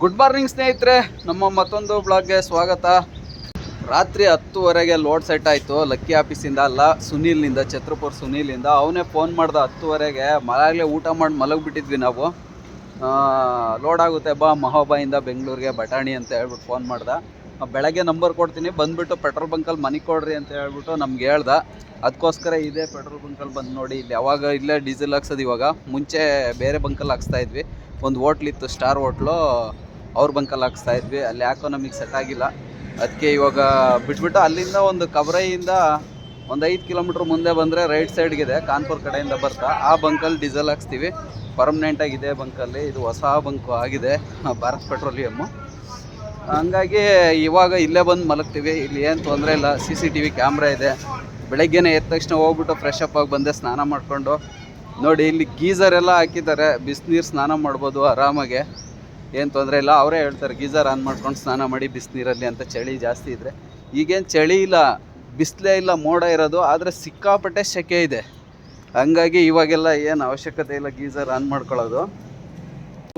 Good morning ಸ್ನೇಹಿತರೆ. ನಮ್ಮ ಮತ್ತೊಂದು ಬ್ಲಾಗ್ಗೆ ಸ್ವಾಗತ. ರಾತ್ರಿ ಹತ್ತುವರೆಗೆ ಲೋಡ್ ಸೆಟ್ ಆಯಿತು. ಲಕ್ಕಿ ಆಫೀಸಿಂದ ಅಲ್ಲ ಸುನೀಲ್ನಿಂದ ಛತ್ರಪುರ್ ಸುನೀಲಿಂದ ಅವನೇ ಫೋನ್ ಮಾಡ್ದೆ ಹತ್ತುವರೆಗೆ. ಮಲಾಗ್ಲೇ ಊಟ ಮಾಡಿ ಮಲಗಿಬಿಟ್ಟಿದ್ವಿ ನಾವು. ಲೋಡ್ ಆಗುತ್ತೆ. ಬಾ, ಮಹೋಬಾಯಿಂದ ಬೆಂಗಳೂರಿಗೆ ಬಟಾಣಿ ಅಂತ ಹೇಳ್ಬಿಟ್ಟು ಫೋನ್ ಮಾಡ್ದೆ. ಬೆಳಗ್ಗೆ ನಂಬರ್ ಕೊಡ್ತೀನಿ. ಬಂದುಬಿಟ್ಟು ಪೆಟ್ರೋಲ್ ಬಂಕಲ್ಲಿ ಮನೆ ಕೊಡ್ರಿ ಅಂತ ಹೇಳ್ಬಿಟ್ಟು ನಮ್ಗೆ ಹೇಳ್ದೆ. ಅದಕ್ಕೋಸ್ಕರ ಇದೇ ಪೆಟ್ರೋಲ್ ಬಂಕಲ್ಲಿ ಬಂದು ನೋಡಿ, ಇಲ್ಲಿ ಯಾವಾಗ ಇಲ್ಲೇ ಡೀಸೆಲ್ ಹಾಕ್ಸೋದು ಇವಾಗ. ಮುಂಚೆ ಬೇರೆ ಬಂಕಲ್ಲಿ ಹಾಕ್ಸ್ತಾ ಇದ್ವಿ. ಒಂದು ಹೋಟ್ಲಿತ್ತು ಸ್ಟಾರ್ ಹೋಟ್ಲು ಅವ್ರ ಬಂಕಲ್ಲಿ ಹಾಕ್ಸ್ತಾ ಇದ್ವಿ. ಅಲ್ಲಿ ಯಾಕೋ ನಮಗೆ ಸೆಟ್ ಆಗಿಲ್ಲ. ಅದಕ್ಕೆ ಇವಾಗ ಬಿಟ್ಬಿಟ್ಟು ಅಲ್ಲಿಂದ ಒಂದು ಕಬ್ರೈಯಿಂದ ಒಂದು ಐದು ಕಿಲೋಮೀಟ್ರ್ ಮುಂದೆ ಬಂದರೆ ರೈಟ್ ಸೈಡ್ಗಿದೆ, ಕಾನ್ಪುರ್ ಕಡೆಯಿಂದ ಬರ್ತಾ. ಆ ಬಂಕಲ್ಲಿ ಡೀಸೆಲ್ ಹಾಕ್ಸ್ತೀವಿ. ಪರ್ಮನೆಂಟಾಗಿ ಇದೆ ಬಂಕಲ್ಲಿ. ಇದು ಹೊಸ ಬಂಕು ಆಗಿದೆ. ಭಾರತ್ ಪೆಟ್ರೋಲಿಯಮ್ಮು. ಹಂಗಾಗಿ ಇವಾಗ ಇಲ್ಲೇ ಬಂದು ಮಲಗ್ತೀವಿ. ಇಲ್ಲಿ ಏನು ತೊಂದರೆ ಇಲ್ಲ. C C T V camera ಇದೆ. ಬೆಳಗ್ಗೆನೇ ಎದ್ದ ತಕ್ಷಣ ಹೋಗ್ಬಿಟ್ಟು ಫ್ರೆಶ್ ಅಪ್ ಆಗಿ ಬಂದೆ ಸ್ನಾನ ಮಾಡಿಕೊಂಡು. ನೋಡಿ, ಇಲ್ಲಿ ಗೀಸರ್ ಎಲ್ಲ ಹಾಕಿದ್ದಾರೆ. ಬಿಸಿನೀರು ಸ್ನಾನ ಮಾಡ್ಬೋದು ಆರಾಮಾಗೆ. ಏನು ತೊಂದರೆ ಇಲ್ಲ. ಅವರೇ ಹೇಳ್ತಾರೆ ಗೀಝರ್ ಆನ್ ಮಾಡ್ಕೊಂಡು ಸ್ನಾನ ಮಾಡಿ ಬಿಸಿನೀರಲ್ಲಿ ಅಂತ ಚಳಿ ಜಾಸ್ತಿ ಇದ್ದರೆ ಈಗೇನು ಚಳಿ ಇಲ್ಲ, ಬಿಸಿಲೇ ಇಲ್ಲ, ಮೋಡ ಇರೋದು, ಆದರೆ ಸಿಕ್ಕಾಪಟ್ಟೆ ಸೆಕೆ ಇದೆ. ಹಂಗಾಗಿ ಇವಾಗೆಲ್ಲ ಏನು ಅವಶ್ಯಕತೆ ಇಲ್ಲ ಗೀಝರ್ ಆನ್ ಮಾಡ್ಕೊಳ್ಳೋದು.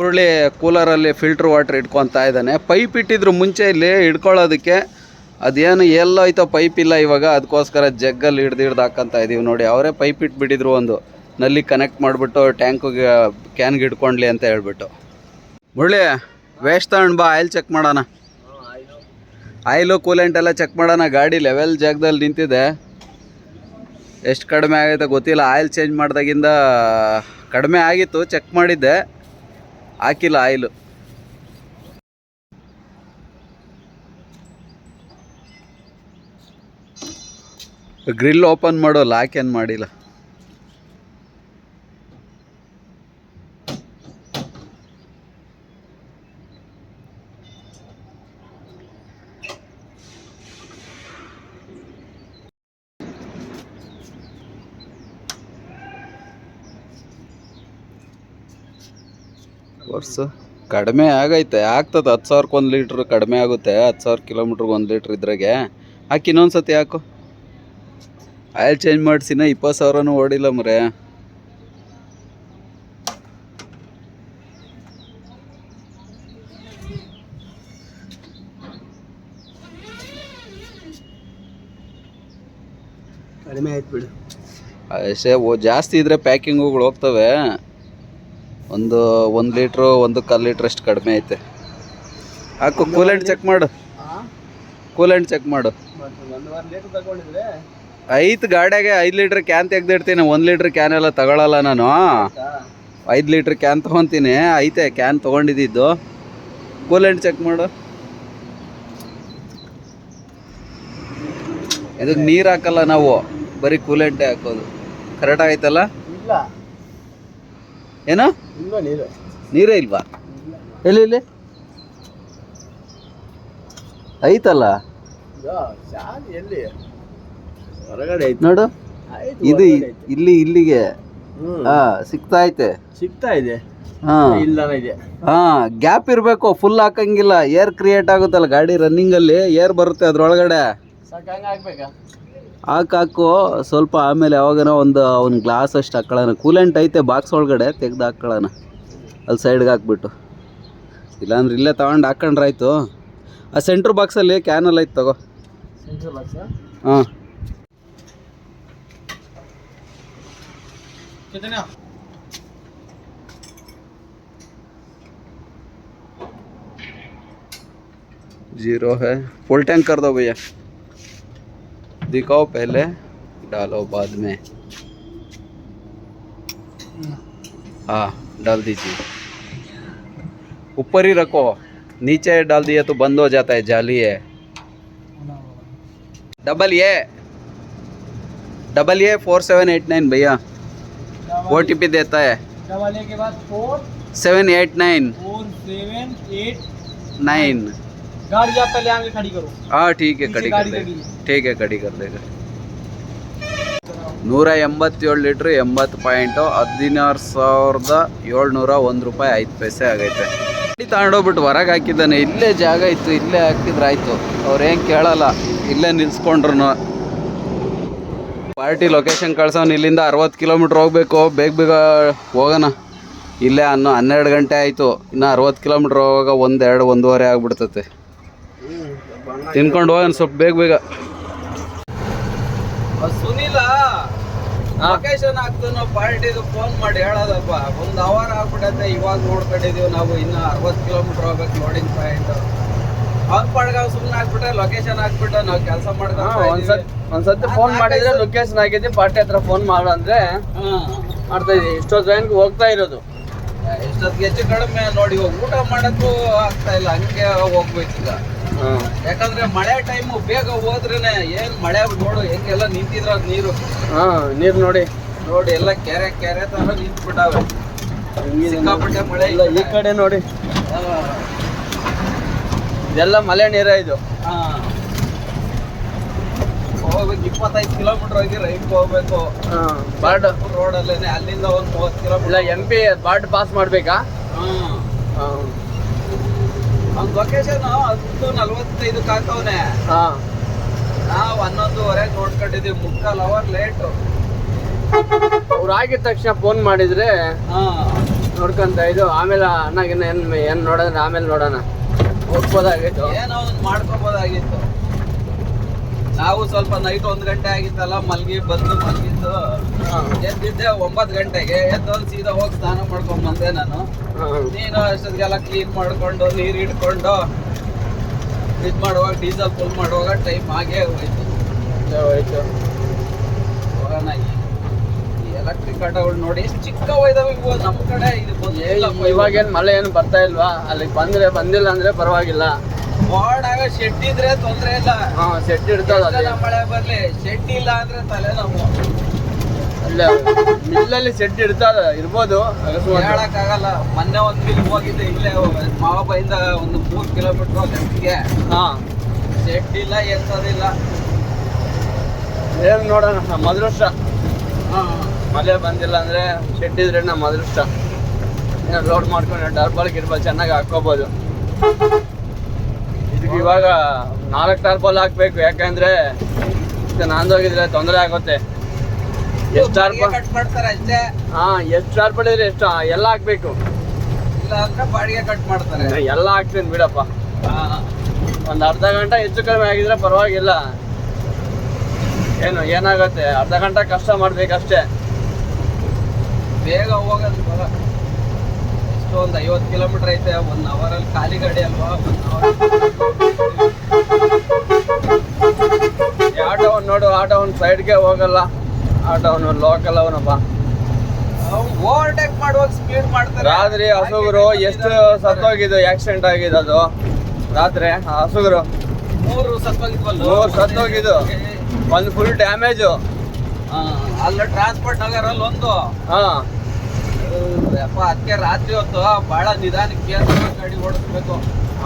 ಉರುಳಿ ಕೂಲರಲ್ಲಿ ಫಿಲ್ಟ್ರ್ ವಾಟ್ರ್ ಇಟ್ಕೊತಾ ಇದ್ದಾನೆ. ಪೈಪ್ ಇಟ್ಟಿದ್ರು ಮುಂಚೆ ಇಲ್ಲಿ ಹಿಡ್ಕೊಳ್ಳೋದಕ್ಕೆ ಅದೇನು ಎಲ್ಲೋಯ್ತೋ ಪೈಪ್ ಇಲ್ಲ ಇವಾಗ ಅದಕ್ಕೋಸ್ಕರ ಜಗ್ಗಲ್ಲಿ ಹಿಡ್ದು ಹಿಡ್ದು ಹಾಕ್ಕಂತ ಇದ್ದೀವಿ ನೋಡಿ. ಅವರೇ ಪೈಪ್ ಇಟ್ಬಿಟ್ಟಿದ್ರು ಒಂದು. ನಲ್ಲಿ ಕನೆಕ್ಟ್ ಮಾಡಿಬಿಟ್ಟು ಟ್ಯಾಂಕಿಗೆ ಕ್ಯಾನ್ಗೆ ಇಟ್ಕೊಂಡ್ಲಿ ಅಂತ ಹೇಳ್ಬಿಟ್ಟು. ಮುರಳಿ ವೇಸ್ಟ್ ತಗೊಂಡು ಬಾ, ಆಯಿಲ್ ಚೆಕ್ ಮಾಡೋಣ. ಆಯಿಲು ಕೂಲೆಂಟ್ ಎಲ್ಲ ಚೆಕ್ ಮಾಡೋಣ, ಗಾಡಿ ಲೆವೆಲ್ ಜಾಗದಲ್ಲಿ ನಿಂತಿದೆ. ಎಷ್ಟು ಕಡಿಮೆ ಆಗೈತೆ ಗೊತ್ತಿಲ್ಲ, ಆಯಿಲ್ ಚೇಂಜ್ ಮಾಡಿದಾಗಿಂದ ಕಡಿಮೆ ಆಗಿತ್ತು ಚೆಕ್ ಮಾಡಿದ್ದೆ. ಹಾಕಿಲ್ಲ ಆಯಿಲು. ಗ್ರಿಲ್ ಓಪನ್ ಮಾಡೋ ಲಾಕ್ ಏನು ಮಾಡಿಲ್ಲ. ವರ್ಷ. ಕಡಿಮೆ ಆಗೈತೆ. ಆಗ್ತದೆ ಹತ್ತು ಸಾವಿರಕ್ಕೆ ಒಂದು ಲೀಟ್ರ್ ಕಡಿಮೆ ಆಗುತ್ತೆ. ಹತ್ತು ಸಾವಿರ ಕಿಲೋಮೀಟ್ರಿಗೆ ಒಂದು ಲೀಟ್ರ್ ಇದ್ರಾಗೆ. ಹಾಕಿ ಇನ್ನೊಂದು ಸತಿ ಹಾಕು. ಆಯಿಲ್ ಚೇಂಜ್ ಮಾಡಿಸಿನ ಇಪ್ಪತ್ತು ಸಾವಿರನೂ ಓಡಿಲ್ಲ ಮರೆ. ಕಡಿಮೆ ಆಯ್ತು ಬಿಡು. ಅಷ್ಟೇ ಓ ಜಾಸ್ತಿ ಇದ್ರೆ ಪ್ಯಾಕಿಂಗುಗಳು ಹೋಗ್ತವೆ. ಒಂದು ಒಂದು ಲೀಟ್ರು, ಒಂದು ಕಾಲು ಲೀಟ್ರ್ ಅಷ್ಟು ಕಡಿಮೆ ಐತೆ. ಹಾಕು ಕೂಲೆಂಟ್ ಚೆಕ್ ಮಾಡು. ಕೂಲೆಂಟ್ ಚೆಕ್ ಮಾಡು. ಐದು ಗಾಡಿಯಾಗೆ ಐದು ಲೀಟ್ರ್ ಕ್ಯಾನ್ ತೆಗ್ದಿಡ್ತೀನಿ. ಒಂದು ಲೀಟ್ರ್ ಕ್ಯಾನ್ ಎಲ್ಲ ತಗೊಳಲ್ಲ ನಾನು. ಐದು ಲೀಟ್ರ್ ಕ್ಯಾನ್ ತೊಗೊತೀನಿ. ಐತೆ ಕ್ಯಾನ್ ತೊಗೊಂಡಿದ್ದು. ಕೂಲೆಂಟ್ ಚೆಕ್ ಮಾಡು. ಇದಕ್ಕೆ ನೀರು ಹಾಕಲ್ಲ ನಾವು. ಬರೀ ಕೂಲೆಂಟೇ ಹಾಕೋದು. ಕರೆಕ್ಟ್ ಆಯ್ತಲ್ಲ ಇಲ್ಲ. ಏನು? ನೀರು? ನೀರೇ ಇಲ್ವಾ? ಎಲ್ಲಿ ಇಲ್ಲಿ ಐತಲ್ಲ? ನೋಡು. ಇದು ಇಲ್ಲಿ ಇಲ್ಲಿಗೆ. ಹಾ ಸಿಗ್ತಾ ಐತೆ. ಸಿಗ್ತಾ ಇದೆ. ಹಾ. ಇಲ್ಲನ ಇದೆ. ಹಾ ಗ್ಯಾಪ್ ಇರಬೇಕು ಫುಲ್ ಹಾಕಂಗಿಲ್ಲ. ಏರ್ ಕ್ರಿಯೇಟ್ ಆಗುತ್ತಲ್ಲ ಗಾಡಿ ರನ್ನಿಂಗ್ ಅಲ್ಲಿ ಏರ್ ಬರುತ್ತೆ ಅದ್ರೊಳಗಡೆ. ಸಾಕು ಹಂಗೆ ಆಗ್ಬೇಕಾ ಹಾಕ್ ಹಾಕು ಸ್ವಲ್ಪ ಆಮೇಲೆ ಯಾವಾಗನ ಒಂದು ಅವ್ನ ಗ್ಲಾಸ್ ಅಷ್ಟು ಹಾಕೊಳ್ಳೋಣ ಕೂಲೆಂಟ್ ಐತೆ ಬಾಕ್ಸ್ ಒಳಗಡೆ ತೆಗ್ದು ಹಾಕೊಳ್ಳೋಣ ಅಲ್ಲಿ ಸೈಡ್ಗೆ ಹಾಕ್ಬಿಟ್ಟು ಇಲ್ಲಾಂದ್ರೆ ಇಲ್ಲೇ ತಗೊಂಡು ಹಾಕೊಂಡ್ರೆ ಆಯ್ತು ಆ ಸೆಂಟ್ರ್ ಬಾಕ್ಸಲ್ಲಿ ಕ್ಯಾನಲ್ಲಿ ಐತೆ ತಗೋ ಸೆಂಟ್ರಲ್ ಬಾಕ್ಸ್ ಹಾಂ जीरो है फुल टैंक कर दो भैया दिखाओ पहले डालो बाद में। हाँ डाल दीजिए। ऊपर ही रखो। नीचे डाल दिया तो बंद हो जाता है जाली है। डबल ये। डबल ये फोर सेवन एट नाइन भैया। ओ टी पी देता है। वाले के बाद four seven eight nine. Four seven eight nine. गाड़ी आप पहले आगे खड़ी करो हाँ ठीक है पीछे कड़ी कर गाड़ी देगा लगी है। ठीक है ಕಡಿ कर देगा ನೂರ ಎಂಬತ್ತೇಳು ಲೀಟ್ರ್ ಎಂಬತ್ತು ಪಾಯಿಂಟು ಹದಿನಾರು ಸಾವಿರದ ಏಳ್ನೂರ ಒಂದು ರೂಪಾಯಿ ಐದು ಪೈಸೆ ಆಗೈತೆ ಗಾಡಿ ತಗೊಂಡೋಗ್ಬಿಟ್ಟು ಹೊರಗೆ ಹಾಕಿದ್ದಾನೆ ಇಲ್ಲೇ ಜಾಗ ಇತ್ತು ಇಲ್ಲೇ ಹಾಕಿದ್ರೆ ಆಯಿತು ಅವ್ರೇನು ಕೇಳಲ್ಲ ಇಲ್ಲೇ ನಿಲ್ಸ್ಕೊಂಡ್ರು ಪಾರ್ಟಿ ಲೊಕೇಶನ್ ಕಳ್ಸೋನು ಇಲ್ಲಿಂದ ಅರವತ್ತು ಕಿಲೋಮೀಟ್ರ್ ಹೋಗ್ಬೇಕು ಬೇಗ ಬೇಗ ಹೋಗೋಣ ಇಲ್ಲೇ ಅನ್ನೋ ಹನ್ನೆರಡು ಗಂಟೆ ಆಯಿತು ಇನ್ನು ಅರವತ್ತು ಕಿಲೋಮೀಟ್ರ್ ಹೋಗುವಾಗ ಒಂದು ಎರಡು ಒಂದೂವರೆ ಆಗ್ಬಿಡ್ತತೆ ತಿನ್ಕೊಂಡು ಹೋಗೋಣ ಸ್ವಲ್ಪ ಬೇಗ ಬೇಗ. ಸುನಿಲ್ ಲೊಕೇಶನ್ ಆಗ್ತಾನೋ ಪಾರ್ಟಿದು ಫೋನ್ ಮಾಡಿ ಹೇಳೋದಪ್ಪ. ಒಂದು ಅವರ್ ಆಗ್ಬಿಟ್ಟೈತೆ ಇವಾಗ ನೋಡ್ಕೊಂಡಿದೀವಿ ನಾವು ಇನ್ನು ಅರವತ್ತು ಕಿಲೋಮೀಟರ್ ಹೋಗ್ಬೇಕು ಲೋಡಿಂಗ್ ಪಾಯಿಂಟ್ ಅವ್ನ ಪಾಡ್ಗ ಸುಮ್ಮನೆ ಹಾಕ್ಬಿಟ್ರೆ ಲೊಕೇಶನ್ ಹಾಕ್ಬಿಟ್ಟು ನಾವು ಕೆಲಸ ಮಾಡ್ಕೊಂಡು ಒಂದ್ಸತ್ ಒಂದ್ಸತಿ ಫೋನ್ ಮಾಡಿದ್ರೆ ಲೊಕೇಶನ್ ಆಗಿದ್ದೆ ಪಾರ್ಟಿ ಹತ್ರ ಫೋನ್ ಮಾಡು ಅಂದ್ರೆ ಮಾಡ್ತಾ ಇದೀವಿ. ಇಷ್ಟೊತ್ತು ಟ್ರೈನ್ಗೆ ಹೋಗ್ತಾ ಇರೋದು. ಇಷ್ಟೊತ್ತಿಗೆ ಹೆಚ್ಚು ಕಡಿಮೆ ನೋಡಿ ಊಟ ಮಾಡೋಕ್ಕೂ ಆಗ್ತಾ ಇಲ್ಲ ಹಂಗೆ ಹೋಗ್ಬೇಕೀಗ. ಯಾಕಂದ್ರೆ ಮಳೆ ಟೈಮು ಬೇಗ ಹೋದ್ರೇನೆ ಏನ್ ಮಳೆ ನೋಡು ಹೆಂಗೆಲ್ಲ ನಿಂತಿದ್ರ ನೀರು. ಹಾ ನೀರು ನೋಡಿ. ನೋಡಿ ಎಲ್ಲ ಕೆರೆ ಕೆರೆ ತರ ನಿಂತ್ಬಿಟ್ಟಾವೆ. ಸಿಕ್ಕಾಪಟ್ಟೆ ಮಳೆ ಇಲ್ಲ ಈ ಕಡೆ ನೋಡಿ. ಇದೆಲ್ಲ ಮಳೆ ನೀರ ಇದು. ಹಾ. ಹೋಗ್ಬೇಕು ಇಪ್ಪತ್ತೈದು ಕಿಲೋಮೀಟರ್ ಹೋಗಿ ರೈಟ್ ಹೋಗ್ಬೇಕು. ಬಾರ್ಡ್ ರೋಡ್ ಅಲ್ಲೇನೆ ಅಲ್ಲಿಂದ ಒಂದು ಮೂವತ್ತು kilometre M P border pass ಮಾಡ್ಬೇಕಾ? ಅವ್ನ ಲೊಕೇಶನ್ ಹತ್ತು ನಲ್ವತ್ತೈದು ಕಾಕವನೆ. ಹಾ. ನಾವು ಹನ್ನೊಂದುವರೆಗೆ ನೋಡ್ಕೊಂಡಿದೀವಿ ಮುಕ್ಕಾಲ್ ಅವರ್ ಲೇಟ್ ಅವ್ರು ಆಗಿದ ತಕ್ಷಣ ಫೋನ್ ಮಾಡಿದ್ರೆ ಹಾ. ನೋಡ್ಕೊಂತ ಇದು ಆಮೇಲೆ ಅಣ್ಣಗಿನ್ನ ಏನ್ ಏನ್ ನೋಡೋಣ ಆಮೇಲೆ ನೋಡೋಣ. ಹೋಗ್ಬೋದಾಗಿತ್ತು. ಏನೋ ಒಂದು ಮಾಡ್ಕೋಬೋದಾಗಿತ್ತು. ನಾವು ಸ್ವಲ್ಪ ನೈಟ್ ಒಂದ್ ಗಂಟೆ ಆಗಿತ್ತಲ್ಲ ಮಲ್ಗಿ ಬಂದು ಮಲ್ಗಿದ್ದು ಎದ್ದಿದ್ದೆ ಒಂಬತ್ ಗಂಟೆಗೆ. ಎದ್ದು ಸೀದಾ ಹೋಗಿ ಸ್ನಾನ ಮಾಡ್ಕೊಂಡ್ ಬಂದೆ ನಾನು. ನೀನು ಅಷ್ಟೊತ್ತಿಗೆಲ್ಲ ಕ್ಲೀನ್ ಮಾಡ್ಕೊಂಡು ನೀರ್ ಇಟ್ಕೊಂಡು ಇದ್ ಮಾಡುವಾಗ ಡೀಸೆಲ್ ಫುಲ್ ಮಾಡುವಾಗ ಟೈಮ್ ಆಗೇ ಹೋಯ್ತು. ಹೋಯ್ತು. ಹೋಗೋಣ ಎಲೆಕ್ಟ್ರಿಕ್ ಆಟೋಗಳು ನೋಡಿ ಎಷ್ಟು ಚಿಕ್ಕ ಒಯ್ದಾವೆ ಇವು. ನಮ್ಮ ಕಡೆ ಇದು ಇವಾಗ ಏನ್ ಮಳೆ ಏನು ಬರ್ತಾ ಇಲ್ವಾ? ಅಲ್ಲಿಗೆ ಬಂದ್ರೆ ಬಂದಿಲ್ಲ ಅಂದ್ರೆ ಪರವಾಗಿಲ್ಲ. ಓಡಾಗ ಶೆಡ್ ಇದ್ರೆ ತೊಂದ್ರೆ ಇಲ್ಲ. ಹಾ ಶೆಡ್ ಇರ್ತದ ಮಳೆ ಬರ್ಲಿ ಶೆಡ್ ಇಲ್ಲ ಅಂದ್ರೆ ತಲೆನೋವು ಅಲ್ಲೇ ಮಿಲ್ಲಲ್ಲಿ ಶೆಡ್ ಇರ್ತದ ಇರ್ಬೋದು. ಹೇಳಕ್ಕಾಗಲ್ಲ ಮೊನ್ನೆ ಒಂದ್ ಮಿಲ್ ಹೋಗಿದ್ದೆ ಇಲ್ಲೇ ಮಾವಬೈಂದ ಒಂದು ಮೂರ್ ಕಿಲೋಮೀಟರ್ ಲೆಫ್ಟ್ಗೆ ಹಾ. ಶೆಡ್ ಇಲ್ಲ ಎಂತದಿಲ್ಲ ಏನ್ ನೋಡೋಣ ನಮ್ಮ ಅದೃಷ್ಟ. ಹಾ. ಮಳೆ ಬಂದಿಲ್ಲ ಅಂದ್ರೆ ಶೆಡ್ ಇದ್ರೆ ನಮ್ಮ ಅದೃಷ್ಟ. ಏನೋ ಲೋಡ್ ಮಾಡ್ಕೊಂಡು ಡರ್ಬಲ್ ಗಿರ್ಬಲ್ ಚೆನ್ನಾಗಿ ಹಾಕೋಬಹುದು ಇವಾಗ ನಾಲ್ಕು ಟಾರ್ಪಲ್ ಹಾಕ್ಬೇಕು ಯಾಕಂದ್ರೆ ನಾಂದೋಗಿದ್ರೆ ತೊಂದರೆ ಆಗುತ್ತೆ. ಎಷ್ಟು ಟರ್ಬಲ್ ಕಟ್ ಮಾಡ್ತಾರೆ ಅಷ್ಟೇ. ಹಾ ಎಷ್ಟು ಟಾರ್ಪಲ್ ಇದ್ರೆ ಎಷ್ಟು ಎಲ್ಲ ಹಾಕ್ಬೇಕು. ಇಲ್ಲ ಅಂದ್ರೆ ಬಾಡಿಗೆ ಕಟ್ ಮಾಡ್ತಾರೆ. ಎಲ್ಲ ಹಾಕ್ತೀನಿ ಬಿಡಪ್ಪ. ಒಂದು ಅರ್ಧ ಗಂಟೆ ಹೆಚ್ಚು ಕಡಿಮೆ ಆಗಿದ್ರೆ ಪರವಾಗಿಲ್ಲ. ಏನು ಏನಾಗುತ್ತೆ? ಅರ್ಧ ಗಂಟೆ ಕಷ್ಟ ಮಾಡ್ಬೇಕಷ್ಟೇ. ಬೇಗ ಹೋಗೋದು ಎಷ್ಟು ಒಂದು ಐವತ್ತು ಕಿಲೋಮೀಟರ್ ಐತೆ ಒನ್ ಅಲ್ಲಿ ಖಾಲಿ ಗಾಡಿ ಅಲ್ವಾ? ಒನ್ ಅವರ್ ಆಟೋ ನೋಡು ನೋಡು ಸೈಡ್ ಸೈಡ್ಗೆ ಹೋಗಲ್ಲ. ಆಟೋವನ್ನು ಲೋಕಲ್ ಅವನಪ್ಪ ಓವರ್ಟೇಕ್ ಮಾಡುವಾಗ ಸ್ಪೀಡ್ ಮಾಡ್ತಾರೆ ರಾತ್ರಿ ಹಸುಗರು ಎಷ್ಟು ಸತ್ತೋಗಿದ್ದು ಆಕ್ಸಿಡೆಂಟ್ ಆಗಿದೆ ಅದು. ರಾತ್ರಿ ಹಸುಗರು. ಮೂರು ಸತ್ತೋಗಿದ್ವಲ್ಲ? ಮೂರು ಸತ್ತೋಗಿದ್ದು. ಒಂದು ಫುಲ್ ಡ್ಯಾಮೇಜು ಅಲ್ಲ ಟ್ರಾನ್ಸ್ಪೋರ್ಟ್ ನಗರಲ್ಲಿ ಒಂದು. ಹಾ. ಯಪ್ಪ ಅದಕ್ಕೆ ರಾತ್ರಿ ಹೊತ್ತು ಬಹಳ ನಿಧಾನಕ್ಕೆ ಗಾಡಿ ಓಡಿಸ್ಬೇಕು.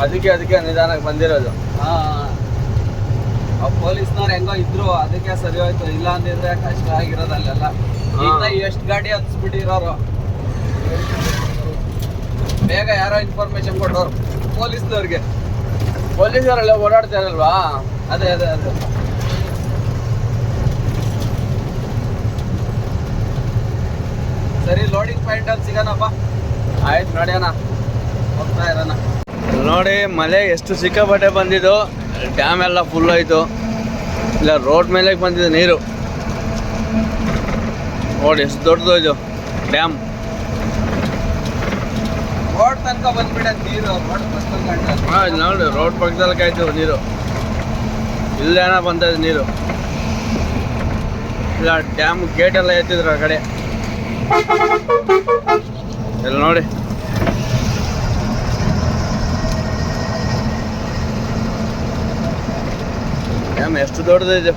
ಅದಕ್ಕೆ ಅದಕ್ಕೆ ನಿಧಾನಕ್ಕೆ ಬಂದಿರೋದು. ಹಾ. ಆ ಪೊಲೀಸ್ನವ್ರು ಹೆಂಗೋ ಇದ್ರು ಅದಕ್ಕೆ ಸರಿ ಹೋಯ್ತು. ಇಲ್ಲ ಅಂದಿದ್ರೆ ಕಷ್ಟ ಆಗಿರೋದು ಅಲ್ಲೆಲ್ಲ ಎಷ್ಟು ಗಾಡಿ ಹತ್ಸ್ಬಿಟ್ಟಿರೋರು ಬೇಗ ಯಾರೋ ಇನ್ಫಾರ್ಮೇಶನ್ ಕೊಟ್ಟವ್ರು. ಪೊಲೀಸ್ನವ್ರಿಗೆ. ಪೊಲೀಸರೆಲ್ಲ ಓಡಾಡ್ತಾರಲ್ವಾ ಅದೇ ಅದೇ ಅದೇ. ಸರಿ ಲೋಡಿಂಗ್ ಪಾಯಿಂಟ್ ಅಲ್ಲಿ ಸಿಗೋಣಪ್ಪ. ಆಯ್ತು ನೋಡ್ಯಾನ. ಹೋಗ್ತಾ ಇರೋಣ ನೋಡಿ ಮಳೆ ಎಷ್ಟು ಸಿಕ್ಕಾಪಟ್ಟೆ ಬಂದಿದ್ದು. ಡ್ಯಾಮ್ ಎಲ್ಲ ಫುಲ್ ಆಯಿತು. ಇಲ್ಲ ರೋಡ್ ಮೇಲೆ ಬಂದಿದೆ ನೀರು. ನೋಡಿ ಎಷ್ಟು ದೊಡ್ಡದು ಇದು. ಡ್ಯಾಮ್ ರೋಡ್ ತನಕ ಬಂದ್ಬಿಡ ನೀರು ಹಾಂ ನೋಡಿ ರೋಡ್ ಪಕ್ಕದಲ್ಲಿ ಕಾಯ್ತು ನೀರು. ಇಲ್ಲೇನ ಬಂದಿದೆ ನೀರು. ಇಲ್ಲ ಡ್ಯಾಮ್ ಗೇಟ್ ಎಲ್ಲ ಎತ್ತಿದ್ರು ಆ ಕಡೆ. ಇಲ್ಲಿ ನೋಡಿ. ಡ್ಯಾಮ್ ಎಷ್ಟು ದೊಡ್ಡದಿದೆ?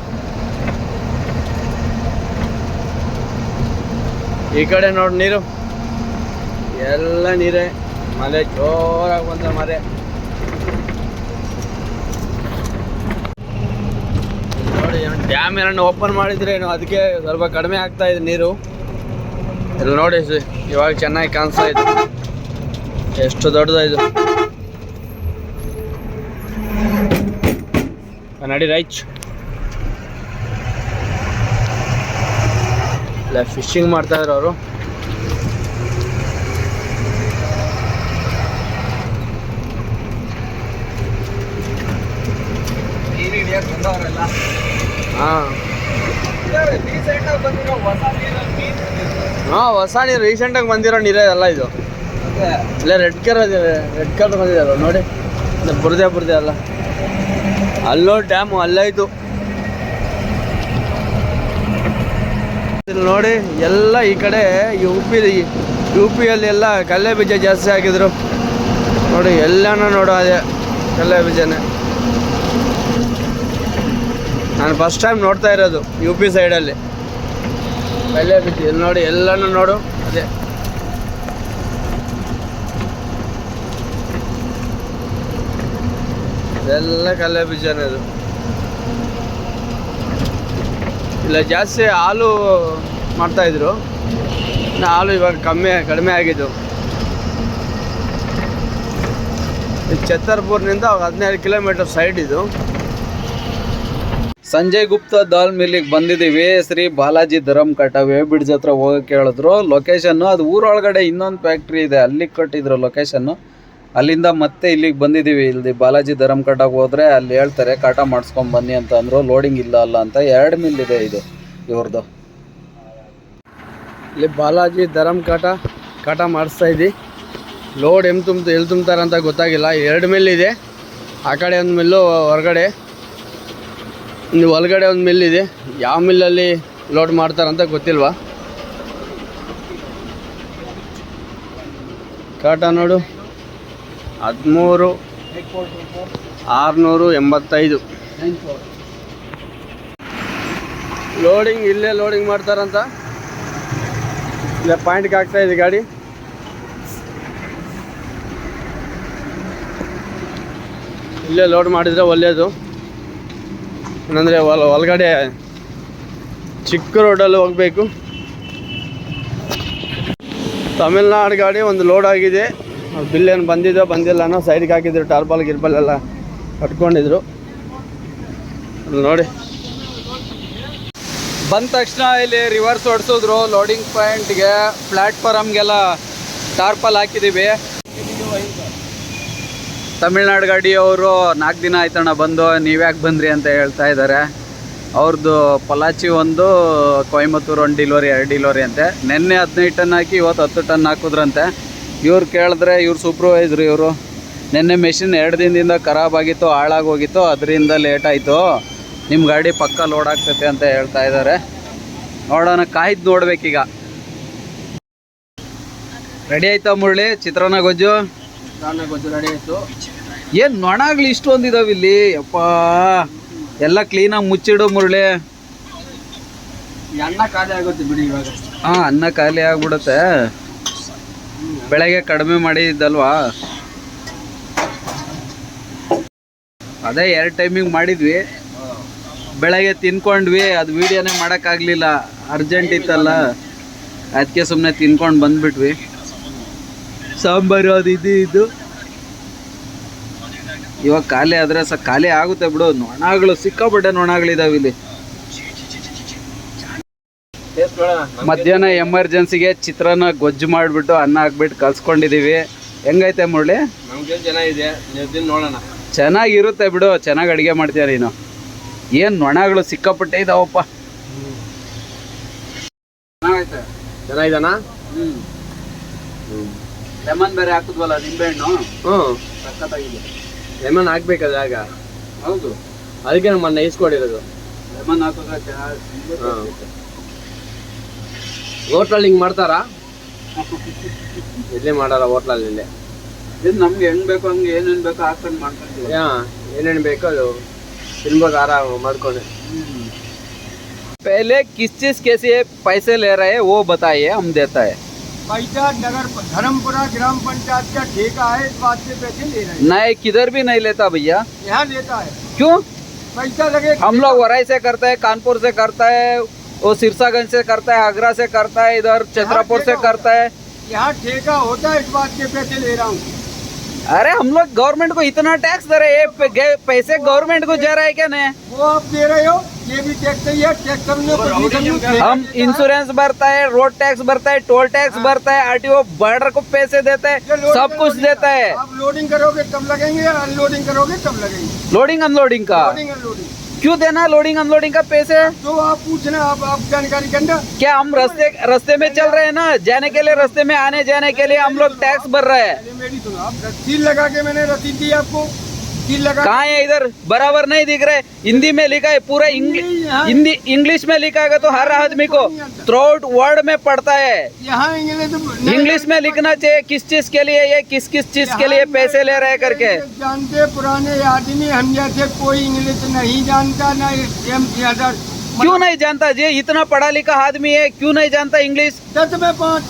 ಈ ಕಡೆ ನೋಡಿ ನೀರು. ಎಲ್ಲ ನೀರೇ. ಮಳೆ ಜೋರಾಗಿ ಬಂದ ಮರೆ. ನೋಡಿ ಡ್ಯಾಮ್ ಏನನ್ನ ಓಪನ್ ಮಾಡಿದ್ರೆ ಏನು, ಅದಕ್ಕೆ ಸ್ವಲ್ಪ ಕಡಿಮೆ ಆಗ್ತಾ ಇದೆ ನೀರು. ಇಲ್ಲಿ ನೋಡಿ ಇವಾಗ ಚೆನ್ನಾಗಿ ಕಾಣಿಸ್ತಾ ಇದೆ. ಎಷ್ಟು ದೊಡ್ಡದಾಯ್ತು ನಡಿ ರೈಚ್. ಇಲ್ಲ ಫಿಶಿಂಗ್ ಮಾಡ್ತಾ ಇದ್ರು ಅವರು. ಹಾಂ. ಹೊಸ ನೀರು ರೀಸೆಂಟಾಗಿ ಬಂದಿರೋ ನೀರೇ ಅಲ್ಲ ಇದು. ಇಲ್ಲ ರೆಡ್ ಕಲರ್ ರೆಡ್ ಕಲರ್ ಬಂದಿದೆ ನೋಡಿ. ಬುರ್ದೆ ಬುರ್ದೆ ಅಲ್ಲ ಅಲ್ಲೋ ಡ್ಯಾಮು ಅಲ್ಲಾಯ್ತು ನೋಡಿ ಎಲ್ಲ ಈ ಕಡೆ ಯು ಪಿ ಯು ಪಿಯಲ್ಲಿ ಎಲ್ಲ ಕಲ್ಲೆ ಬೀಜ ಜಾಸ್ತಿ ಹಾಕಿದ್ರು. ನೋಡಿ ಎಲ್ಲನೂ ನೋಡು ಅದೇ ಕಲ್ಲೆ ಬೀಜನೇ. ನಾನು ಫಸ್ಟ್ ಟೈಮ್ ನೋಡ್ತಾ ಇರೋದು ಯು ಪಿ ಸೈಡಲ್ಲಿ ಬೀಜ ಇಲ್ಲಿ ನೋಡಿ, ಎಲ್ಲನೂ ನೋಡು. ಅದೇ. ಎಲ್ಲ ಕಲ್ಲೆ ಬೀಜನೇ ಇದು. ಇಲ್ಲ, ಜಾಸ್ತಿ ಹಾಲು ಮಾಡ್ತಾ ಇದ್ರು. ಇನ್ನು ಹಾಲು ಇವಾಗ ಕಮ್ಮಿ, ಕಡಿಮೆ ಆಗಿದ್ದು. ಛತ್ತರ್ಪುರ್ನಿಂದ ಹದಿನೈದು ಕಿಲೋಮೀಟರ್ ಸೈಡ್ ಇದು. ಸಂಜಯ್ ಗುಪ್ತಾ ದಾಲ್ ಮಿಲ್ಲಿಗೆ ಬಂದಿದ್ದೀವಿ ಶ್ರೀ ಬಾಲಾಜಿ ಧರಮ್ ಕಟ್ಟ ವೇ ಬ್ರಿಡ್ಜ್ ಹತ್ರ ಹೋಗಕ್ಕೆ ಹೇಳಿದ್ರು ಲೊಕೇಶನ್ನು ಅದು ಊರೊಳಗಡೆ ಇನ್ನೊಂದು ಫ್ಯಾಕ್ಟ್ರಿ ಇದೆ. ಅಲ್ಲಿಗೆ ಕೊಟ್ಟಿದ್ರು ಲೊಕೇಶನ್ನು ಅಲ್ಲಿಂದ ಮತ್ತೆ ಇಲ್ಲಿಗೆ ಬಂದಿದ್ದೀವಿ ಇಲ್ಲಿ ಬಾಲಾಜಿ ಧರಮ್ ಕಟಾಗೆ ಹೋದರೆ ಅಲ್ಲಿ ಹೇಳ್ತಾರೆ, ಕಾಟ ಮಾಡಿಸ್ಕೊಂಡು ಬನ್ನಿ ಅಂತ ಅಂದರು. ಲೋಡಿಂಗ್ ಇಲ್ಲ ಅಲ್ಲ ಅಂತ. ಎರಡು ಮಿಲ್ ಇದೆ ಇದು ಇವ್ರದ್ದು ಇಲ್ಲಿ ಬಾಲಾಜಿ ಧರಮ್ ಕಾಟ ಕಾಟ ಮಾಡಿಸ್ತಾ ಇದ್ದಿ. ಲೋಡ್ ಎಂ ತುಂಬ ಎಲ್ಲಿ ಅಂತ ಗೊತ್ತಾಗಿಲ್ಲ. ಎರಡು ಮಿಲ್ ಇದೆ. ಆ ಕಡೆ ಒಂದು ಮಿಲ್ಲು ಹೊರಗಡೆ. ಇನ್ನು ಒಳಗಡೆ ಒಂದು ಮಿಲ್ ಇದೆ. ಯಾವ ಮಿಲ್ಲಲ್ಲಿ ಲೋಡ್ ಮಾಡ್ತಾರಂತ ಗೊತ್ತಿಲ್ವಾ? ಕಾಟ ನೋಡು. ಹದಿಮೂರು, ಆರುನೂರು, ಎಂಬತ್ತೈದು. ಲೋಡಿಂಗ್ ಇಲ್ಲೇ ಲೋಡಿಂಗ್ ಮಾಡ್ತಾರಂತ. ಇಲ್ಲೇ ಪಾಯಿಂಟ್ಗೆ ಹಾಕ್ತಾ ಇದೆ ಗಾಡಿ. ಇಲ್ಲೇ ಲೋಡ್ ಮಾಡಿದರೆ ಒಳ್ಳೆಯದು ಏನಂದರೆ ಒಳ ಒಳಗಡೆ ಚಿಕ್ಕ ರೋಡಲ್ಲಿ ಹೋಗಬೇಕು. ತಮಿಳ್ನಾಡು ಗಾಡಿ ಒಂದು ಲೋಡ್ ಆಗಿದೆ. ಬಿಲ್ ಏನು ಬಂದಿದೋ, ಬಂದಿಲ್ಲ ಅನ್ನೋ ಸೈಡ್ಗೆ ಹಾಕಿದ್ರು ಟಾರ್ಬಾಲ್ ಗಿರ್ಬಲ್ ಎಲ್ಲ ಕಟ್ಕೊಂಡಿದ್ರು. ನೋಡಿ. ಬಂದ ತಕ್ಷಣ ಇಲ್ಲಿ ರಿವರ್ಸ್ ಹೊಡ್ಸಿದ್ರು ಲೋಡಿಂಗ್ ಪಾಯಿಂಟ್ಗೆ ಪ್ಲ್ಯಾಟ್ಫಾರಮ್ಗೆಲ್ಲ ಟಾರ್ಪಲ್ ಹಾಕಿದ್ದೀವಿ ತಮಿಳ್ನಾಡು ಗಾಡಿಯವರು ನಾಲ್ಕು ದಿನ ಆಯ್ತಣ್ಣ ಬಂದು ನೀವ್ಯಾಕೆ ಬಂದ್ರಿ ಅಂತ ಹೇಳ್ತಾ ಇದ್ದಾರೆ ಅವ್ರದ್ದು ಪಲಾಚಿ ಒಂದು, ಕೊಯಮತ್ತೂರು ಒಂದು ಡಿಲೋರಿ ಎರಡು ಡಿಲೋರಿ ಅಂತೆ. ನಿನ್ನೆ ಹದಿನೈದು ಟನ್ ಹಾಕಿ ಇವತ್ತು ಹತ್ತು ಟನ್ ಹಾಕಿದ್ರಂತೆ. ಇವ್ರು ಕೇಳಿದ್ರೆ ಇವ್ರು ಸೂಪರ್ವೈಸ್ರು ಇವರು, ನಿನ್ನೆ ಮೆಷಿನ್ ಎರಡು ದಿನದಿಂದ ಖರಾಬ್ ಆಗಿತ್ತು ಹಾಳಾಗೋಗಿತ್ತು ಅದರಿಂದ ಲೇಟ್ ಆಯಿತು. ನಿಮ್ಮ ಗಾಡಿ ಪಕ್ಕ ಲೋಡ್ ಆಗ್ತೈತೆ ಅಂತ ಹೇಳ್ತಾ ಇದ್ದಾರೆ ನೋಡೋಣ, ಕಾಯ್ದು ನೋಡ್ಬೇಕೀಗ. ರೆಡಿ ಆಯ್ತಾ ಮುರಳಿ? ಚಿತ್ರಾನ್ನ ಗೊಜ್ಜು? ಚಿತ್ರಾನ್ನ ಗೊಜ್ಜು ರೆಡಿ ಆಯಿತು. ಏನ್ ನೊಣಗಳು ಇಷ್ಟೊಂದಿದಾವ ಇಲ್ಲಿ? ಯಪ್ಪ ಎಲ್ಲ ಕ್ಲೀನಾಗಿ ಮುಚ್ಚಿಡು ಮುರಳಿ. ಅನ್ನ ಖಾಲಿ ಆಗುತ್ತೆ ಬಿಡಿ ಇವಾಗ. ಹಾ ಅನ್ನ ಖಾಲಿ ಆಗ್ಬಿಡುತ್ತೆ. ಬೆಳಗ್ಗೆ ಕಡಿಮೆ ಮಾಡಿದ್ದಲ್ವಾ ಅದೇ ಎರಡು ಟೈಮಿಂಗ್ ಮಾಡಿದ್ವಿ. ಬೆಳಗ್ಗೆ ತಿನ್ಕೊಂಡ್ವಿ ಅದು ವಿಡಿಯೋನೇ ಮಾಡೋಕ್ಕಾಗಲಿಲ್ಲ. ಅರ್ಜೆಂಟ್ ಇತ್ತಲ್ಲ. ಅದಕ್ಕೆ ಸುಮ್ಮನೆ ತಿನ್ಕೊಂಡು ಬಂದ್ಬಿಟ್ವಿ. ಸಾಂಬಾರು ಅದು ಇದು ಇದು. ಇವಾಗ ಖಾಲಿ ಆದರೆ ಸ ಖಾಲಿ ಆಗುತ್ತೆ ಬಿಡು. ನೊಣಗಳು ಸಿಕ್ಕಾಪಟ್ಟೆ ನೊಣಗಳಿದಾವೆ ಇಲ್ಲಿ. ಮಧ್ಯಾಹ್ನ ಎಮರ್ಜೆನ್ಸಿಗೆ ಚಿತ್ರಾನ್ನ ಗೊಜ್ಜು ಮಾಡಿಬಿಟ್ಟು ಅನ್ನ ಹಾಕ್ಬಿಟ್ಟು ಕಲ್ಸ್ಕೊಂಡಿದ್ದೀವಿ ಹೆಂಗೈತೆ ಮುರಳಿ? ಚೆನ್ನಾಗಿದೆ. ನೋಡೋಣ. ಚೆನ್ನಾಗಿರುತ್ತೆ ಬಿಡು. ಚೆನ್ನಾಗಿ ಅಡುಗೆ ಮಾಡ್ತೀಯ ನೀನು. ಏನು ನೊಣಗಳು ಸಿಕ್ಕಾಪಟ್ಟೆ ಇದಾವಪ್ಪ. ಚೆನ್ನಾಗಿದ್ದಾನಾ ಹ್ಞೂ ಲೆಮನ್ ಬೇರೆ ಹಾಕಿದ್ವಲ್ಲ ನಿಂಬೆಹಣ್ಣು? ಹ್ಞೂ ಸಖತ್ತಾಗಿದೆ. ಲೆಮನ್ ಹಾಕ್ಬೇಕಲ್ಲ ಆಗ ಹೌದು ಅದಕ್ಕೆ ನಮ್ಮ ಮೊನ್ನೆ ಇಸ್ಕೊಡಿರೋದು ಲೆಮನ್ ಹಾಕಿದ್ರೆ ಚೆನ್ನಾಗಿ ಹಾಂ ಹೋಟ್ಲಲ್ಲಿ ಹಿಂಗೆ ಮಾಡ್ತಾರಾ ಇಲ್ಲೇ ಮಾಡಲ್ಲ ಹೋಟ್ಲಲ್ಲಿ ಇಲ್ಲೇ ಇದು ನಮ್ಗೆ ಹೆಂಗ್ ಬೇಕೋ ಹಂಗೆ ಏನೇನು ಬೇಕೋ ಹಾಕೊಂಡು ಮಾಡ್ಕೊಂತೀವಿ ಹಾಂ ಏನೇನು ಬೇಕೋ ಅದು ತಿನ್ಬೋದು ಆರಾಮ ಮಾಡ್ಕೊಂಡು पहले किस चीज के से पैसे ले रहे हैं वो बताइए हम देता है पैसा नगर धर्मपुरा ग्राम पंचायत का ठेका है इस बात से पैसे ले रहे हैं। नहीं किधर भी नहीं लेता भैया। यहाँ लेता है। क्यों? पैसा लगे हम लोग वराई से करते हैं कानपुर से करता है वो सिरसागंज से करता है आगरा से करता है इधर चंद्रापुर से करता है। यहाँ ठेका होता है इस बात के पैसे ले रहा हूँ। अरे हम लोग गवर्नमेंट को इतना टैक्स दे रहे हैं पैसे गवर्नमेंट को जा रहा है क्या नहीं? वो आप दे रहे हो ये भी टैक्स ही है टैक्स हमने। हम इंश्योरेंस भरता है रोड टैक्स भरता है टोल टैक्स भरता है आरटीओ बॉर्डर को पैसे देता है सब कुछ देता है। आप लोडिंग करोगे तब लगेंगे? या अनलोडिंग करोगे तब लगेंगे? लोडिंग अनलोडिंग का। लोडिंग अनलोडिंग क्यों देना लोडिंग अनलोडिंग का पैसे? तो आप पूछना आप आप जानकारी के अंदर। क्या हम रस्ते रास्ते में चल रहे हैं ना? जाने के लिए रस्ते में आने जाने के लिए हम लोग टैक्स भर रहे हैं। मेरी सुनो आप सील लगा के मैंने रसीद दी आपको। कहाँ है इधर? बराबर नहीं दिख रहे। हिंदी में लिखा है पूरा इंग्लिश हिंदी इंग्लिश में लिखा है तो हर आदमी को थ्रू वर्ड में पढ़ता है। यहाँ इंग्लिश इंग्लिश में लिखना चाहिए किस चीज़ के लिए ये किस किस चीज़ के लिए पैसे ले रहे करके? जानते पुराने आदमी हम जैसे कोई इंग्लिश नहीं जानता ना क्यों नहीं जानता? जी इतना पढ़ा लिखा आदमी है क्यों नहीं जानता इंग्लिश? दस में पाँच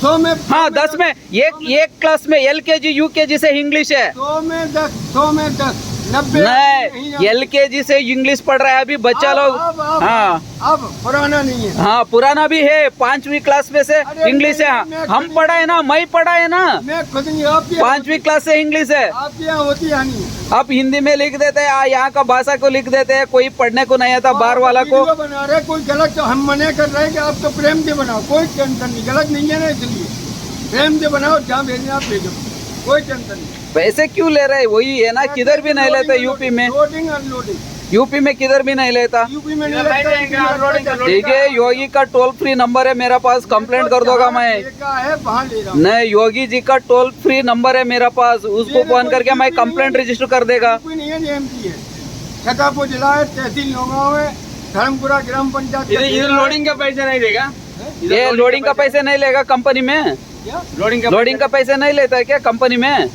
सौ में हाँ दस में। एक एक क्लास में एल के जी यू के जी से इंग्लिश है। सौ में दस सौ में दस। नहीं एल के जी से इंग्लिश पढ़ रहा है अभी बच्चा लोग। हाँ। अब पुराना नहीं है। हाँ पुराना भी है पांचवी क्लास में से इंग्लिश है। हम पढ़ा है ना मैं पढ़ा है ना पांचवी क्लास से इंग्लिश है। होती नहीं आप हिंदी में लिख देते हैं यहाँ का भाषा को लिख देते हैं कोई पढ़ने को नहीं आता बाहर वाला को। बना रहे कोई गलत तो हम मना कर रहे हैं कि आप तो प्रेम से बनाओ कोई टेंशन नहीं गलत नहीं है ना इसलिए। प्रेम से बनाओ जहाँ भेजना आप भेजो कोई टेंशन नहीं। पैसे क्यों ले रहे हैं? वही है ना किधर भी नहीं लेते यूपी में। यूपी में किधर भी नहीं लेता। यूपी में नहीं लगता ठीक है योगी का टोल फ्री नंबर है मेरा पास कंप्लेंट कर दोगा मैं। का वहाँ ले रहा नहीं योगी जी का टोल फ्री नंबर है मेरा पास उसको फ़ोन करके मैं कंप्लेंट रजिस्टर कर देगा। है है। जिला है तहसील है धर्मपुरा ग्राम पंचायत का इधर लोडिंग का पैसा नहीं देगा? ये लोडिंग का पैसे नहीं लेगा कंपनी में? क्या? लोडिंग का लोडिंग का पैसे नहीं लेता है क्या कंपनी में?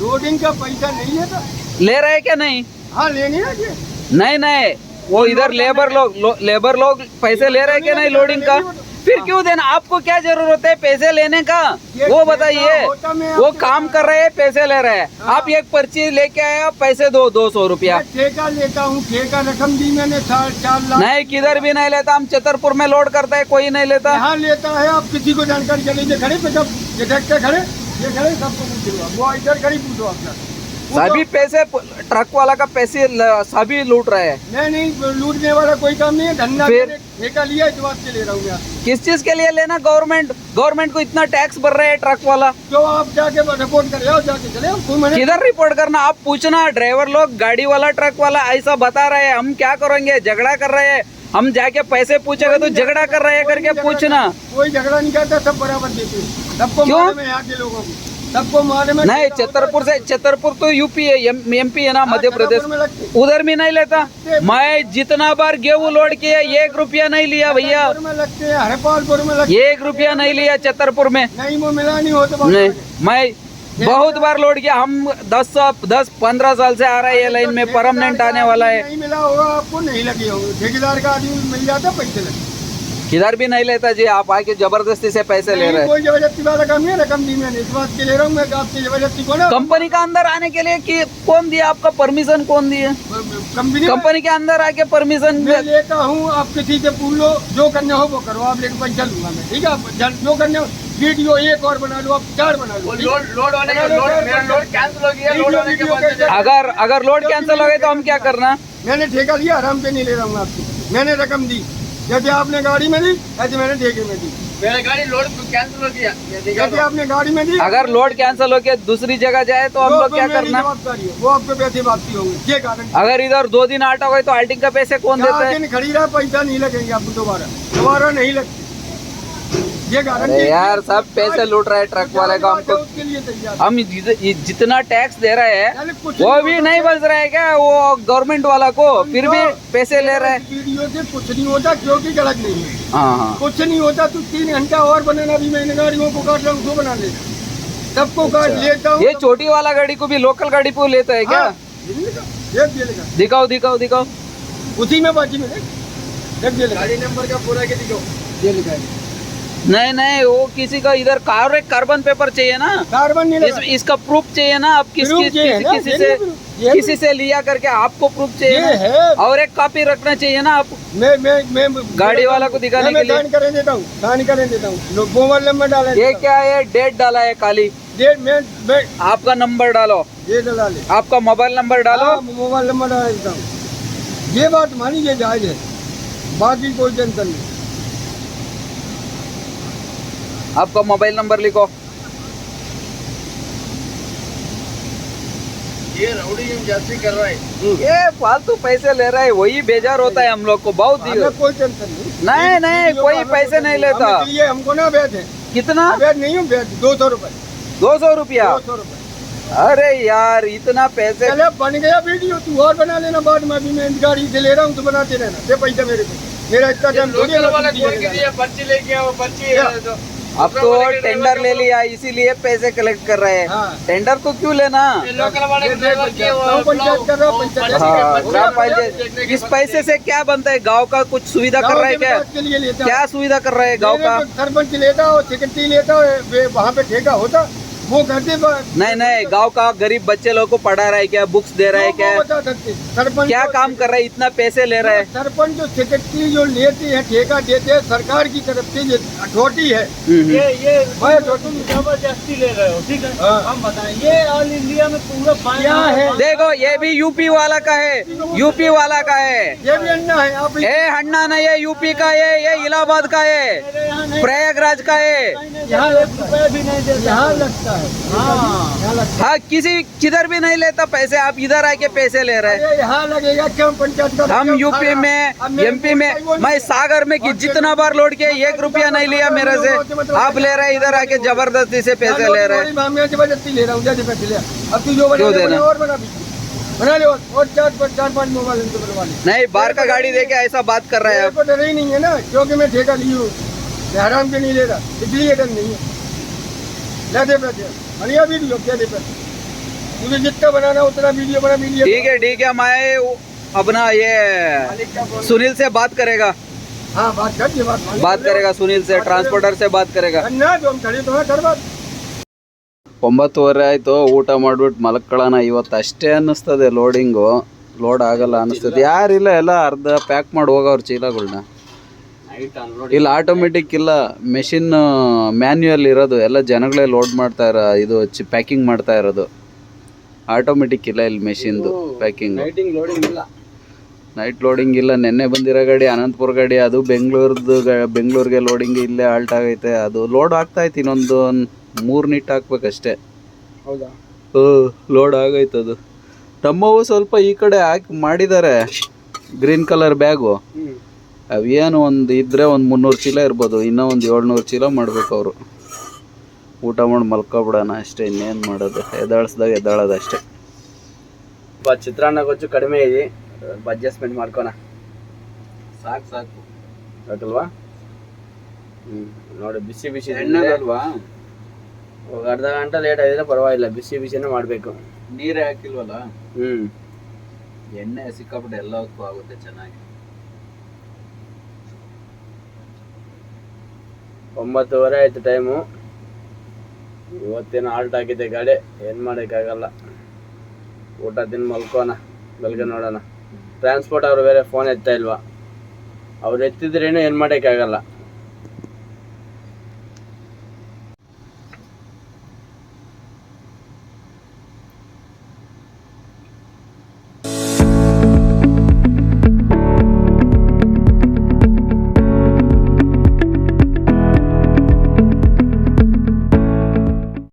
लोडिंग का पैसा नहीं है तो ले रहे है क्या नहीं? हाँ लेनी है नहीं नहीं वो इधर लेबर लोग लो, लेबर लोग पैसे ले रहे क्या नहीं लोडिंग का? फिर क्यों देना? आपको क्या ज़रूरत है पैसे लेने का? वो बताइए। वो काम कर रहे हैं पैसे ले रहे हैं। आप एक पर्ची लेके आए आप पैसे दो दो सौ रूपया। ठेका लेता हूँ ठेका रकम दी मैंने चार चार लाख नहीं किधर भी नहीं लेता हम छतरपुर में लोड करता है कोई नहीं लेता। लेता है आप किसी को जानकारी चले खड़े खड़े। ये खड़े सबको पूछो वो इधर खड़ी पूछो आपका सभी पैसे ट्रक वाला का पैसे सभी लूट रहे हैं। नहीं नहीं लूटने वाला कोई काम नहीं है। धंधा फिर? ठेका लिया इस बात से ले रहा हूँ मैं। किस चीज़ के लिए लेना? गवर्नमेंट गवर्नमेंट को इतना टैक्स भर रहे हैं ट्रक वाला। जो आप जाके रिपोर्ट कर जाके चले किधर रिपोर्ट करना? आप पूछना ड्राइवर लोग गाड़ी वाला ट्रक वाला ऐसा बता रहे हैं। हम क्या करेंगे? झगड़ा कर रहे हैं। हम जाके पैसे पूछेगा तो झगड़ा कर रहे हैं करके पूछना। कोई झगड़ा नहीं करता सब बराबर देते सबको क्यों? यहाँ के लोगों को। सबको मालूम है नहीं छतरपुर से छतरपुर तो यूपी है एम एमपी है ना मध्य प्रदेश। उधर भी नहीं लेता। मैं जितना बार गेहूँ लोड किया एक रुपया नहीं लिया भैया। में हैं हरपालपुर में एक रुपया नहीं लिया छतरपुर में। नहीं वो मिला नहीं हो तो नहीं मैं बहुत बार लोड किया। हम दस सौ दस पंद्रह साल से आ रहा है ये लाइन में परमानेंट आने वाला है। नहीं मिला होगा आपको नहीं लगे होंगे। ठेकेदार का आदमी मिल जाता पैसे लगे किधर भी नहीं लेता जी आप आके ज़बरदस्ती से पैसे ले रहे हैं। कोई ज़बरदस्ती वाला काम नहीं है रकम दी मैंने इस बात के ले रहा हूँ मैं आपसे ज़बरदस्ती को ना कंपनी का अंदर आने के लिए कि कौन दिया आपका परमिशन कौन दिया? कंपनी कंपनी के अंदर आके परमिशन मैं लेता हूँ आप किसी से पूछ लो जो करना हो वो करो। आप लेकर पैसा लूँगा मैं ठीक है? जो करना हो वीडियो एक और बना लो आप चार बना लो। लोड लोड होने का लोड मेरा लोड कैंसिल हो गया लोड होने के बाद अगर अगर लोड कैंसिल हो गए तो हम क्या करना? मैंने ठेका लिया आराम पे नहीं ले रहा हूँ आपसे मैंने रकम दी। जैसे आपने गाड़ी में दी ऐसे मैंने ठेके में दी। मेरा गाड़ी लोड कैंसिल हो गया। जैसे आपने गाड़ी में दी अगर लोड कैंसिल होके दूसरी जगह जाए तो हम लोग क्या तो करना? वो आपके पैसे वापसी होंगे। ये कारण अगर इधर दो दिन आटा हो गए तो आल्टिंग का पैसे कौन देता है? खड़ी रहा पैसा नहीं लगेंगे आपको दोबारा। दोबारा नहीं लगते। ये गारंटी यार सब पैसे लूट रहे हैं ट्रक वाले का हमको लिए हम जितना टैक्स दे रहे हैं वो भी नहीं बच रहा है क्या? वो गवर्नमेंट वाला को फिर भी पैसे ले रहे हैं। वीडियो से कुछ नहीं होता क्योंकि गलत नहीं है। हाँ हाँ। कुछ नहीं होता तो तीन घंटा और बनाना भी मैंने गाड़ियों को काट रहा हूँ उसको बना लेता सबको काट लेता हूँ ये छोटी वाला गाड़ी को भी लोकल गाड़ी को लेता है क्या? हाँ। दिखाओ दिखाओ दिखाओ। उसी में में ये लिखा। गाड़ी नंबर का पूरा के दिखाओ। ये लिखा है नहीं नहीं वो किसी का इधर कार एक कार्बन पेपर चाहिए ना। कार्बन नहीं इस, इसका प्रूफ चाहिए ना आप किस किस किसी, ना, किसी से ये किसी से लिया करके आपको प्रूफ चाहिए और एक कॉपी रखना चाहिए ना आप। मैं मैं मैं गाड़ी वाला को दिखाने के लिए। करने देता हूँ साइन करने देता हूँ। मोबाइल नंबर डाला ये क्या है? डेट डाला है काली डेट मैं आपका नंबर डालो। ये डला आपका मोबाइल नंबर डालो। हाँ, मोबाइल नंबर डाल देता हूँ ये बात मानी जायज़ है बाकी कोई टेंशन नहीं। आपका मोबाइल नंबर लिखो। ये राउडी कर रहा है। ये फालतू पैसे ले रहा है वही बेजार होता है हम लोग को बहुत ही हमें कोई टेंशन नहीं। नहीं नहीं कोई पैसे नहीं लेता। इसलिए हमको ना बैठ है। कितना? बैठ नहीं हूँ दो सौ रूपए। दो सौ रुपया? दो सौ रुपए। अरे यार इतना पैसे चले बन गया वीडियो तू और बना लेना बाद में अभी मैं गाड़ी से ले रहा हूँ तो बनाते रहना। दे पैसा मेरे को। मेरा इतना टाइम लोकल वाला लगा के दिया दिया पर्ची लेके आओ पर्ची अब तो टेंडर ले लिया इसीलिए पैसे कलेक्ट कर रहे हैं। हाँ। टेंडर तो क्यों लेना? गाँव पंचायत कर रहा हूँ ग्राम पंचायत इस पैसे से क्या बनता है? गाँव का कुछ सुविधा कर रहा है क्या? क्या सुविधा कर रहा है गाँव का? सरपंच लेता हो सेक्रेटरी लेता हो वहाँ पे ठेका होता। वो करते नहीं नहीं गाँव का गरीब बच्चे लोग को पढ़ा रहा है क्या? बुक्स दे रहा है क्या? बता सकते सरपंच क्या काम कर रहा है? इतना पैसे ले रहा है। सरपंच जो सेक्रेटरी जो लेते हैं ठेका देते हैं सरकार की तरफ़ से ये अथॉरिटी है। हम्म, हम्म। ये ज़बरदस्ती ले रहे हो ठीक है? हाँ। हम बताएँ ये ऑल इंडिया में पूरा क्या है? देखो ये भी यूपी वाला का है। यूपी वाला का है। ये भी अन्ना है आप ए हन्ना नहीं है यूपी का है ये इलाहाबाद का है। प्रयागराज का है। यहाँ एक रुपया भी नहीं देता। यहाँ लगता है। हाँ। हाँ किसी किधर भी नहीं लेता पैसे आप इधर आके पैसे ले रहे हैं। यहाँ लगेगा क्यों पंचायत हम यूपी में एमपी में मैं सागर में कि जितना बार लोड के एक रुपया नहीं लिया मेरे से। आप ले रहे इधर आके ज़बरदस्ती से पैसे ले रहे हैं। ज़बरदस्ती ले रहा हूँ नहीं बाहर का गाड़ी देके ऐसा बात कर रहे हैं मेरे आप। को डर ही नहीं है ना क्योंकि मैं ठेका ली हूँ। मैं हराम के नहीं ले रहा इसलिए डर नहीं है। ले दे पैसे बढ़िया वीडियो क्या दे पैसे मुझे जितना बनाना उतना वीडियो बना वीडियो ठीक है ठीक है मैं अपना ये सुनील से बात करेगा हाँ बात कर ये बात बात करेगा सुनील से ट्रांसपोर्टर से बात करेगा ना जो हम खड़े तो है कर बात ಒಂಬತ್ತುವರೆ ಆಯಿತು ಊಟ ಮಾಡ್ಬಿಟ್ಟು ಮಲ್ಕೊಳ್ಳೋಣ ಇವತ್ತು ಅಷ್ಟೇ ಅನ್ನಿಸ್ತದೆ ಲೋಡಿಂಗು ಲೋಡ್ ಆಗಲ್ಲ ಅನ್ನಿಸ್ತದೆ ಯಾರಿಲ್ಲ ಎಲ್ಲ ಅರ್ಧ ಪ್ಯಾಕ್ ಮಾಡಿ ಹೋಗೋರು ಚೀಲಗಳ್ನ ಇಲ್ಲ ಆಟೋಮೆಟಿಕ್ ಇಲ್ಲ. ಮೆಷಿನ್ ಮ್ಯಾನ್ಯುಯಲ್ ಇರೋದು. ಎಲ್ಲ ಜನಗಳೇ ಲೋಡ್ ಮಾಡ್ತಾ ಇರೋ ಇದು ಪ್ಯಾಕಿಂಗ್ ಮಾಡ್ತಾ ಇರೋದು. ಆಟೋಮೆಟಿಕ್ ಇಲ್ಲ ಇಲ್ಲಿ ಮೆಷಿನ್ದು ಪ್ಯಾಕಿಂಗ್ ಲೋಡಿಂಗ್ ಇಲ್ಲ. ನೈಟ್ ಲೋಡಿಂಗ್ ಇಲ್ಲ. ನಿನ್ನೆ ಬಂದಿರೋ ಗಾಡಿ ಅನಂತಪುರ ಗಾಡಿ ಅದು ಬೆಂಗಳೂರ್ದು ಬೆಂಗಳೂರಿಗೆ ಲೋಡಿಂಗ್ ಇಲ್ಲೇ ಆಲ್ಟ್ ಆಗೈತೆ. ಅದು ಲೋಡ್ ಆಗ್ತಾಯ್ತು ಇನ್ನೊಂದು ಮೂರು ನಿಟ್ ಹಾಕ್ಬೇಕಷ್ಟೇ. ಹೌದಾ? ಲೋಡ್ ಆಗೈತೆ ಅದು. ನಮ್ಮವು ಸ್ವಲ್ಪ ಈ ಕಡೆ ಹಾಕಿ ಮಾಡಿದ್ದಾರೆ. ಗ್ರೀನ್ ಕಲರ್ ಬ್ಯಾಗು ಅವೇನು ಒಂದು ಇದ್ರೆ ಒಂದು ಮುನ್ನೂರು ಚೀಲ ಇರ್ಬೋದು ಇನ್ನೂ ಒಂದು ಏಳ್ನೂರು ಚೀಲ ಮಾಡ್ಬೇಕು ಅವರು. ಊಟ ಮಾಡಿ ಮಲ್ಕೊಬಿಡೋಣ ಅಷ್ಟೇ ಇನ್ನೇನು ಮಾಡೋದು. ಎದ್ದಾಳಿಸ್ದಾಗ ಎದ್ದಾಳೋದು ಅಷ್ಟೇ. ಚಿತ್ರಾನ್ನ ಗೊಜ್ಜು ಕಡಿಮೆ ಇದೆ ಅಡ್ಜಸ್ಟ್ಮೆಂಟ್ ಮಾಡ್ಕೋಣ. ಸಾಕು ಸಾಕು. ಸಾಕಲ್ವಾ? ಹ್ಞೂ ನೋಡಿ ಬಿಸಿ ಬಿಸಿ ಒಂದು ಅರ್ಧ ಗಂಟೆ ಲೇಟ್ ಆಗಿದ್ರೆ ಪರವಾಗಿಲ್ಲ ಬಿಸಿ ಬಿಸಿನೇ ಮಾಡಬೇಕು. ನೀರೇ ಹಾಕಿಲ್ವಲ್ಲ? ಹ್ಞೂ ಎಣ್ಣೆ ಸಿಕ್ಕಾಪಟ್ಟೆ ಎಲ್ಲದಕ್ಕೂ ಆಗುತ್ತೆ ಚೆನ್ನಾಗಿ. ಒಂಬತ್ತುವರೆ ಆಯ್ತು ಟೈಮು. ಇವತ್ತೇನು ಆಲ್ಟ್ ಆಗಿದೆ ಗಾಡಿ, ಏನು ಮಾಡೋಕ್ಕಾಗಲ್ಲ. ಊಟ ತಿಂದು ಮಲ್ಕೋಣ, ಬೆಳಗ್ಗೆ ನೋಡೋಣ. ಟ್ರಾನ್ಸ್ಪೋರ್ಟ್ ಅವರು ಬೇರೆ ಫೋನ್ ಎತ್ತಾ ಇಲ್ವಾ? ಅವ್ರು ಎತ್ತಿದ್ರೇನು ಏನು ಮಾಡೋಕ್ಕಾಗಲ್ಲ.